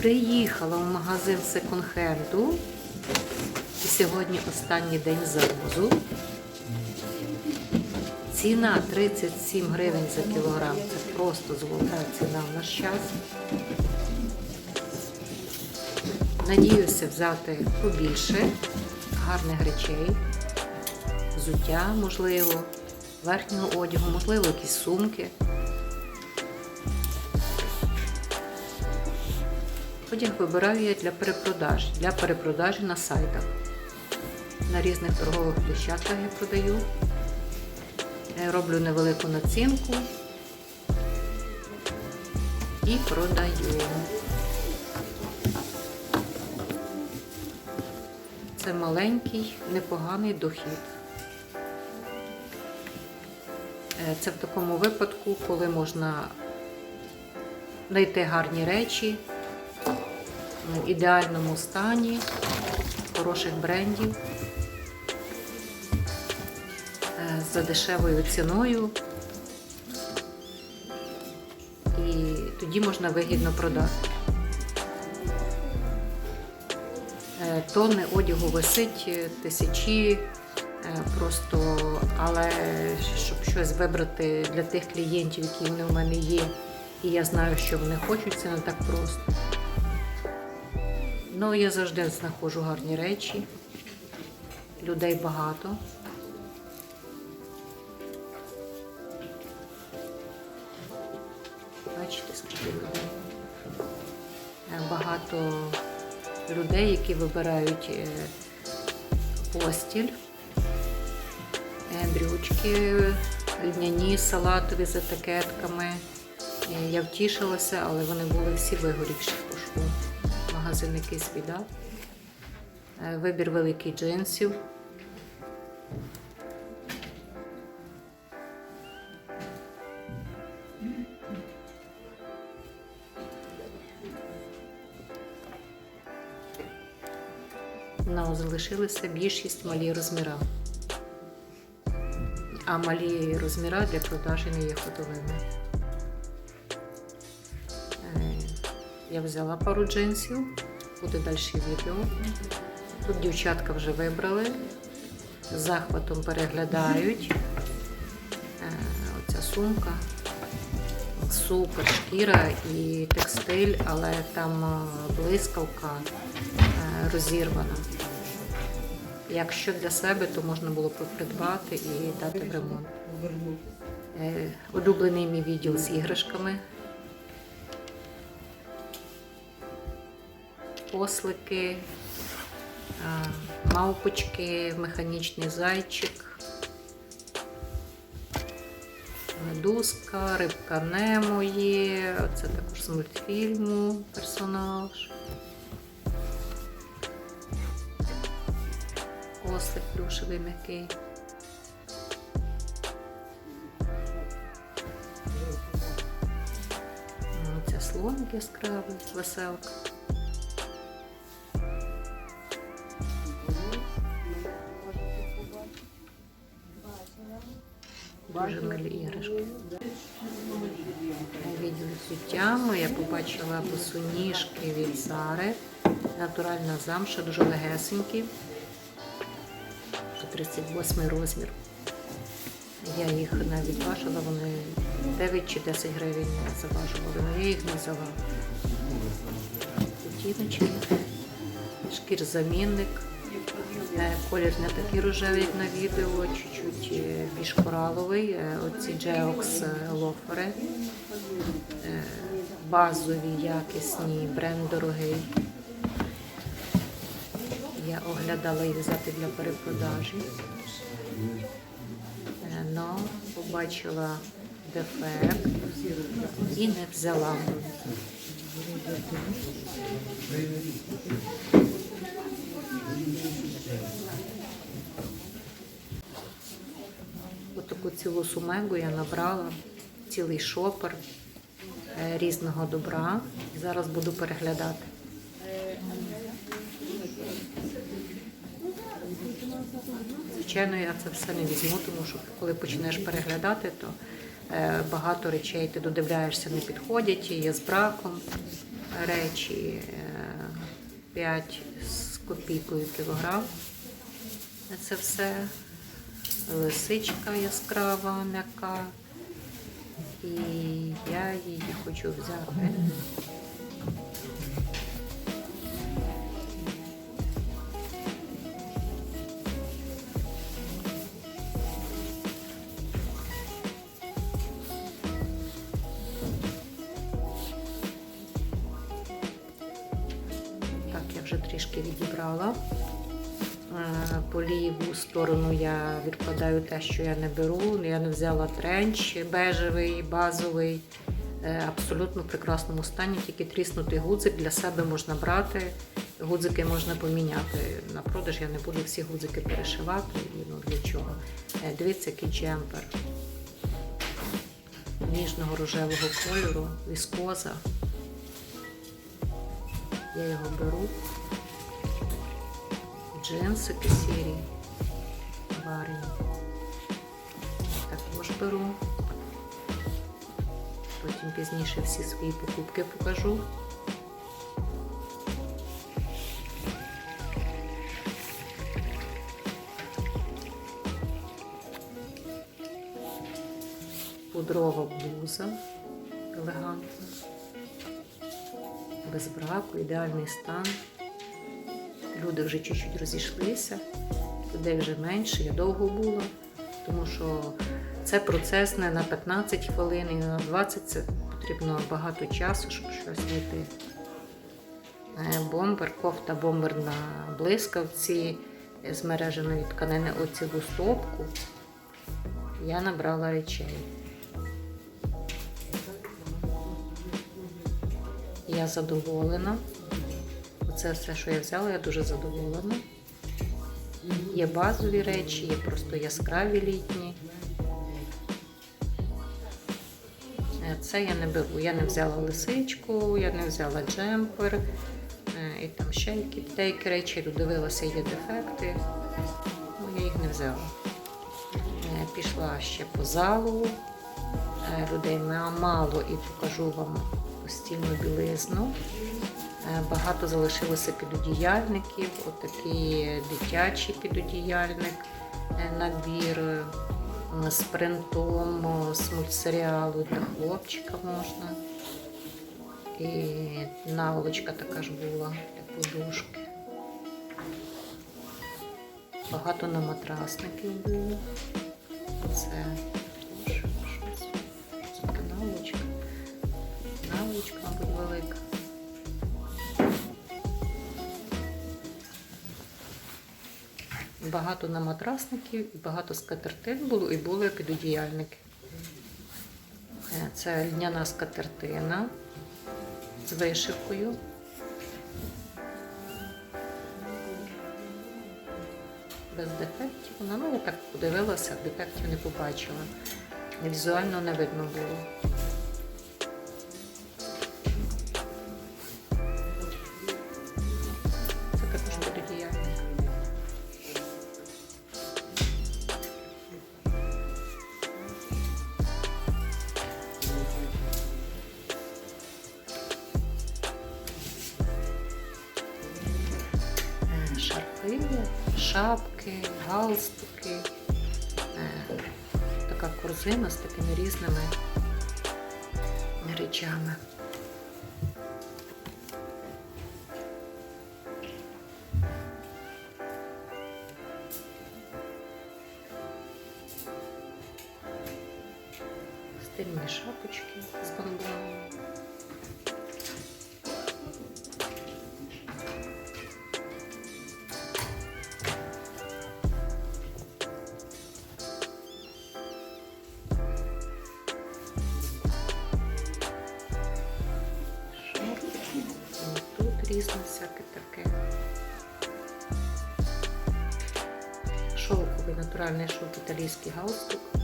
Приїхала в магазин секонд-хенду. І сьогодні останній день завозу. Ціна 37 гривень за кілограм. Це просто золота ціна в наш час. Надіюся взяти побільше гарних речей, взуття, можливо, верхнього одягу, можливо, якісь сумки. Одяг вибираю я для перепродаж, для перепродажі на сайтах. На різних торгових площадках я продаю. Е, Роблю невелику націнку і продаю. Це маленький, непоганий дохід. Е, Це в такому випадку, коли можна знайти гарні речі ідеальному стані, хороших брендів е, за дешевою ціною. І тоді можна вигідно продати. Е, Тонни одягу висить е, тисячі, просто, але щоб щось вибрати для тих клієнтів, які вони в мене є, і я знаю, що вони хочуть, це не так просто. Ну, я завжди знаходжу гарні речі, людей багато. Бачите, скільки людей. Е, Багато людей, які вибирають е, постіль, е, брючки, льняні, салатові з етикетками. Я втішилася, але вони були всі вигорівші по шву. Магазин якийсь віддав. Е, Вибір великий джинсів. Ну, залишилися більшість малі розміра. А малі розміра для продажі не є ходовими. Я взяла пару джинсів, буде далі відео. Тут дівчатка вже вибрали, з захватом переглядають. Е, Оця сумка. Супер шкіра і текстиль, але там е, блискавка е, розірвана. Якщо для себе, то можна було б придбати і дати в ремонт. Улюблений мій відділ з іграшками. Ослики, мавпочки, механічний зайчик, медузка, рибка Немо є. Це також з мультфільму персонаж. Ослик плюшевий м'який. Слоник яскравий, веселка. Милі іграшки. Відділ взуттями я побачила босоніжки від Зари. Натуральна замша, дуже легесенькі. 38 розмір. Я їх навіть важила, вони 9 чи 10 гривень заважували, але я їх не взяла. Кутіночки, шкір-замінник. Колір не такий рожевий, як на відео, чуть-чуть е, більш кораловий. Е, Оці Geox лофери. Е, Базові, якісні, бренд дорогий. Я оглядала їх взяти для перепродажі. Но побачила дефект і не взяла. Отаку цілу сумегу я набрала, цілий шопер е, різного добра. Зараз буду переглядати. Звичайно, я це все не візьму, тому що коли почнеш переглядати, то е, багато речей ти додивляєшся, не підходять, є з браком. речі 5 з копійкою кілограм. Це все лисичка яскрава, м'яка. І я її хочу взяти. Вже трішки відібрала. Е, По ліву сторону я відкладаю те, що я не беру. Я не взяла тренч бежевий, базовий, Е, абсолютно в прекрасному стані, тільки тріснутий гудзик для себе можна брати. Гудзики можна поміняти. На продаж я не буду всі гудзики перешивати. Ну, для чого? Е, Дивіться, який джемпер ніжного рожевого кольору, віскоза. Я його беру. Джинсики сірі, варені. Також беру. Потім пізніше всі свої покупки покажу. Пудрова блуза елегантна, без браку, ідеальний стан. Люди вже чуть-чуть розійшлися, людей вже менше, я довго була, тому що це процес не на 15 хвилин і на 20, це потрібно багато часу, щоб щось знайти. Е, Бомбер, кофта бомбер на блискавці з мереженої тканини оцілу стопку. Я набрала речей. Я задоволена. Оце все, що я взяла, я дуже задоволена. Є базові речі, є просто яскраві літні. Е, Це я не беру. Я не взяла лисичку, я не взяла джемпер. е, І там ще які деякі речі я додивилася, є дефекти. Ну, я їх не взяла. Е, Пішла ще по залу. Людей ма- мало і покажу вам постільну білизну. Е, Багато залишилося підодіяльників, отакий дитячий підодіяльник, е, набір е, з принтом з мультсеріалу для хлопчика можна. І наволочка така ж була для подушки. Багато на матрасників було. Це теж щось. Це наволочка. Наволочка, мабуть, велика. Багато на матрасників, багато скатертин було, і були підодіяльники. Е, Це льняна скатертина з вишивкою. Без дефектів. Вона, ну, так подивилася, дефектів не побачила. Візуально не видно було. Така корзина з такими різними речами. Шовковий натуральний шовк італійський галстук.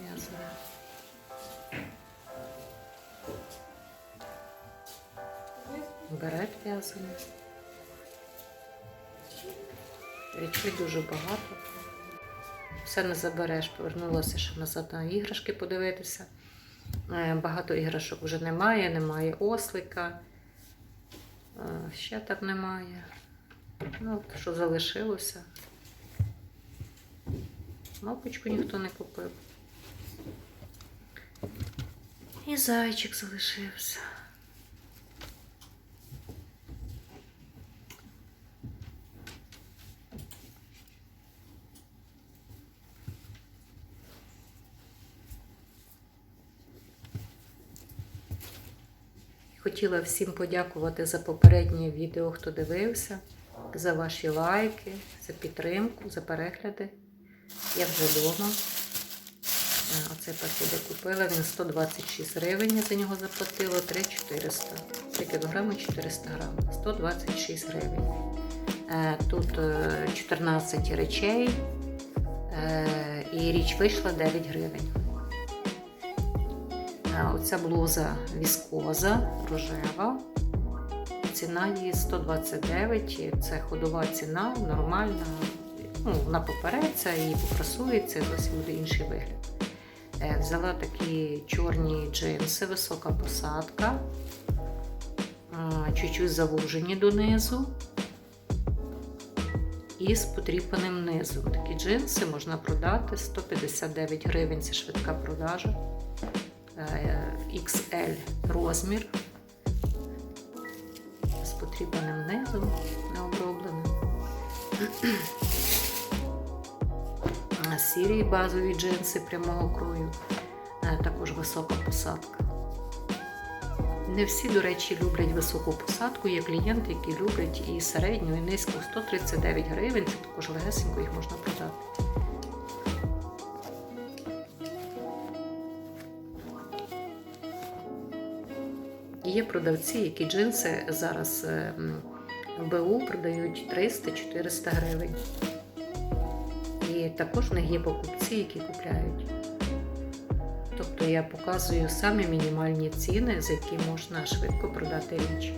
В'язана. Берет в'язаний. Речей дуже багато. Все не забереш. Повернулася ще назад на іграшки подивитися. Е, Багато іграшок вже немає, немає ослика. Е, Ще там немає. Ну, от що залишилося. Мавпочку ніхто не купив. І зайчик залишився. Хотіла всім подякувати за попереднє відео, хто дивився, за ваші лайки, за підтримку, за перегляди. Я вже вдома. Е, Оцей пакет купила, він 126 гривень, я за нього заплатила 3400. 3 кг 400 грам. 126 гривень. Е, Тут е, 14 речей, е, і річ вийшла 9 гривень. Оця блуза віскоза, рожева. Ціна її 129, це ходова ціна, нормальна. Ну, вона попереться і попрасується, зовсім буде інший вигляд. Е, Взяла такі чорні джинси, висока посадка, чуть-чуть завужені донизу і з потріпаним низом. Такі джинси можна продати 159 гривень, це швидка продажа. Е, XL розмір з потрібним низом необробленим. А Сірі базові джинси прямого крою, Е, також висока посадка. Не всі, до речі, люблять високу посадку. Є клієнти, які люблять і середню, і низьку 139 гривень. Це також легесенько їх можна продати. Є продавці, які джинси зараз е, в БУ продають 300-400 гривень. Також в них є покупці, які купляють. Тобто я показую самі мінімальні ціни, за які можна швидко продати річ.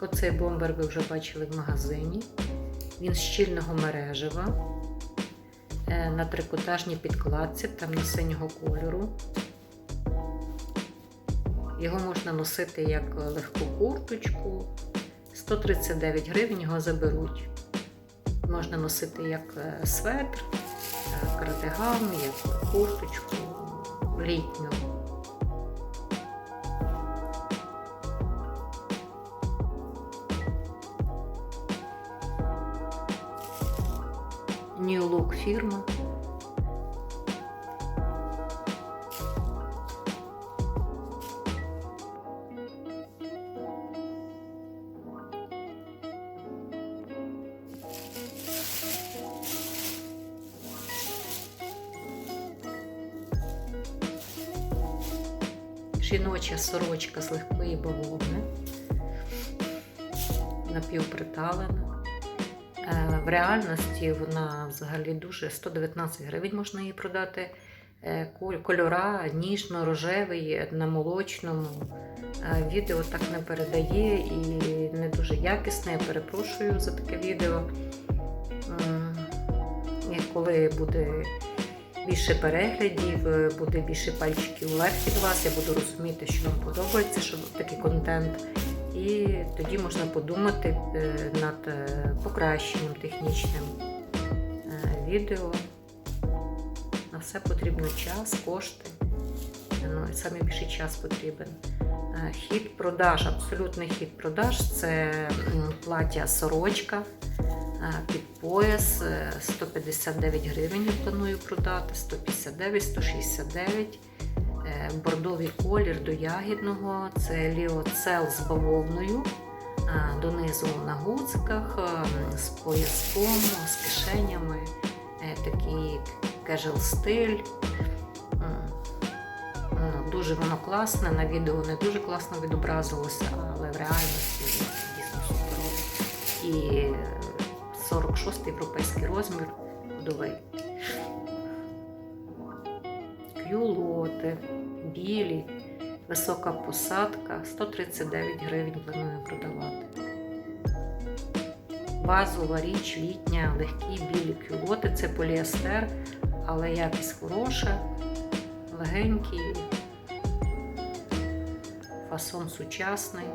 Оцей бомбер ви вже бачили в магазині. Він з щільного мережева на трикотажній підкладці темно-синього кольору. Його можна носити як легку курточку. 139 гривень його заберуть. Можна носити як е, светр, е, кардиган, як курточку літню. Фірма. Жіноча сорочка з легкої бавовни, напівприталена. Е, В реальності вона взагалі дуже 119 гривень можна її продати. Е, Кольора ніжно-рожевий на молочному. Е, Відео так не передає і не дуже якісне. Я перепрошую за таке відео. І коли буде більше переглядів, буде більше пальчиків вверх від вас, я буду розуміти, що вам подобається, що такий контент. І тоді можна подумати е, над е, покращенням технічним е, відео. На все потрібно час, кошти. Ну, і саме більший час потрібен. Хід продаж, абсолютний хід продаж це плаття сорочка під пояс е, 159 гривень планую продати, 159, 169. Е, Бордовий колір до ягідного. Це ліоцел з бавовною. донизу на гуциках, е, з пояском, з кишенями, е, такий кежел стиль. Дуже воно класне, на відео не дуже класно відобразилося, але в реальності дійсно суперово. І е, 46 європейський розмір ходовий. Кюлоти, білі, висока посадка, 139 гривень планую продавати. Базова річ літня, легкі білі кюлоти, це поліестер, але якість хороша, легенькі, фасон сучасний.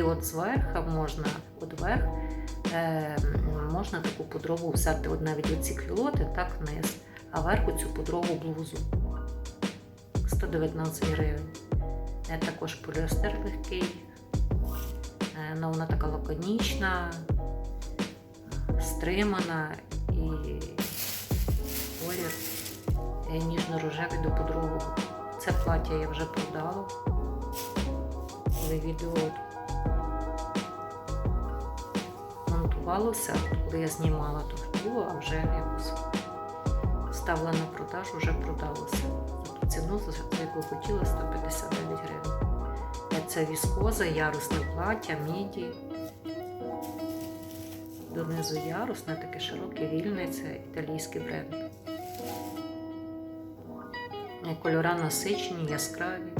І от зверху можна, от верх, е, можна таку подрову взяти, от навіть оці клюлоти, так вниз, а верху цю подрову блузу. 119 гривень. Також поліестер легкий. Е, ну, вона така лаконічна, стримана і колір е, ніжно-рожевий до подрового. Це плаття я вже продала. Відео монтувалося, коли я знімала, то було, а вже якось ставила на продаж, вже продалося. Тобто ціну за яку хотіла 159 гривень. Е, Це віскоза, ярусне плаття, міді. Донизу ярусне, таке широке, вільне, це італійський бренд. Е, Кольора насичені, яскраві.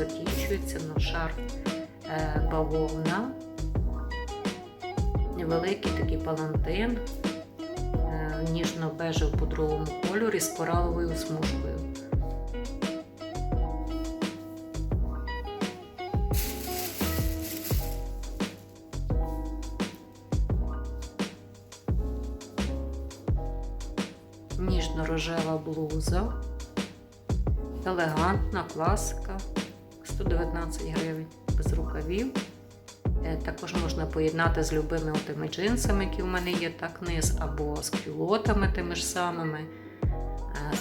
Закінчується, але шарф е, бавовна. Невеликий такий палантин, е, ніжно-бежев по другому кольорі з кораловою смужкою. Ніжно-рожева блуза. Елегантна класика 119 гривень без рукавів. Е, Також можна поєднати з любими тими джинсами, які в мене є, так низ, або з кюлотами тими ж самими. Е,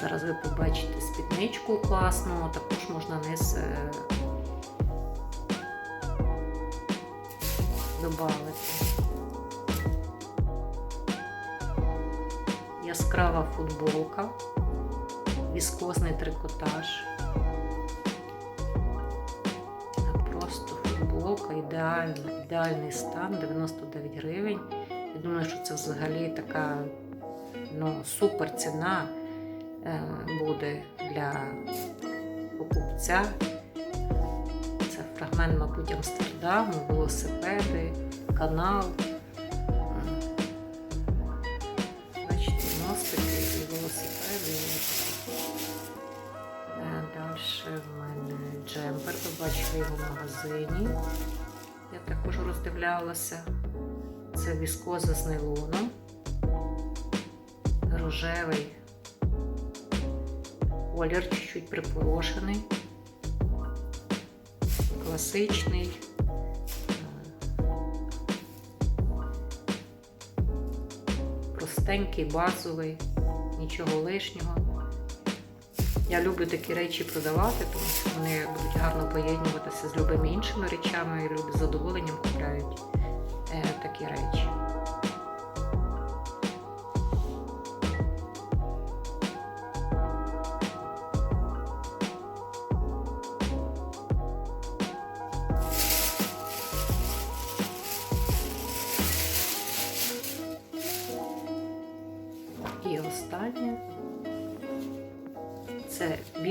Зараз ви побачите спідничку класну, також можна низ е, додати. Яскрава футболка віскозний трикотаж. Футболка, ідеальна, ідеальний стан, 99 гривень. Я думаю, що це взагалі така ну, супер ціна е, буде для покупця. Це фрагмент, мабуть, Амстердаму, велосипеди, канал. Бачите, мостики і велосипеди. Е, Далі в мене джемпер. Ви бачили його в магазині. Також роздивлялася. Це віскоза з нейлоном. Рожевий. Колір чуть-чуть припорошений. Класичний. Простенький, базовий, нічого лишнього. Я люблю такі речі продавати, тому що вони будуть гарно поєднуватися з любими іншими речами, і люди з задоволенням купляють е, такі речі.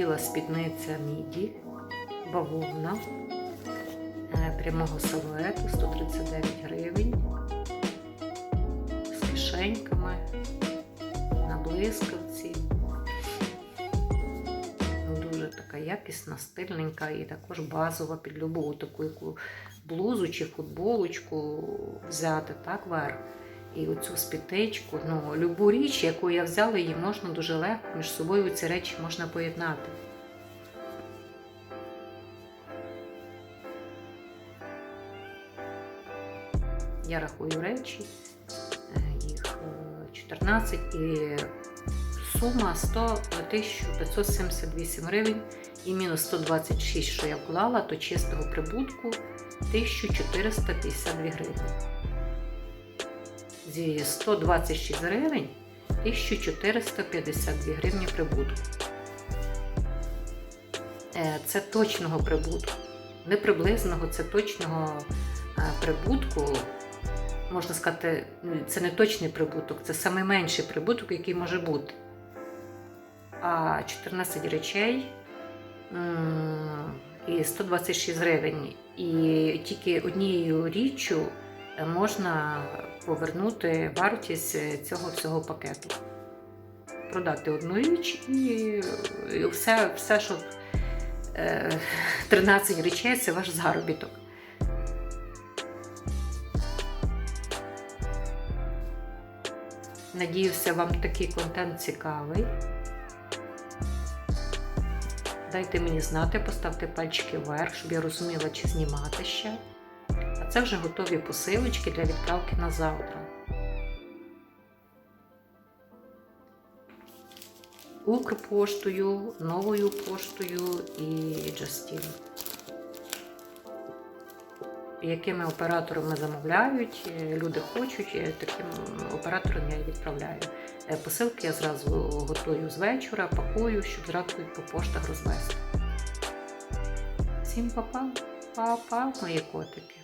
Біла спідниця міді, бавовна е, прямого силуету 139 гривень з кишеньками на блискавці. Дуже така якісна, стильненька і також базова під любу таку яку блузу чи футболочку взяти так верх. І оцю спітечку, ну, любу річ, яку я взяла, її можна дуже легко між собою ці речі можна поєднати. Я рахую речі, е, їх е, 14 і сума 100 1578 е, гривень і мінус 126, що я вклала, то чистого прибутку 1452 гривні. Зі 126 гривень 1452 гривні прибутку. Е, Це точного прибутку. Не приблизного, це точного е, прибутку. Можна сказати, це не точний прибуток, це найменший прибуток, який може бути. А 14 речей і 126 гривень. І тільки однією річчю можна повернути вартість е, цього всього пакету. Продати одну річ і, і все, все, що е, 13 речей це ваш заробіток. Надіюся, вам такий контент цікавий. Дайте мені знати, поставте пальчики вверх, щоб я розуміла, чи знімати ще. Це вже готові посилочки для відправки на завтра. Укрпоштою, новою поштою і Джастін. Якими операторами замовляють, е, люди хочуть, е, таким операторам я відправляю. Е, Посилки я зразу готую з вечора, пакую, щоб зранку їх по поштах розвезти. Всім па-па, па-па, мої котики.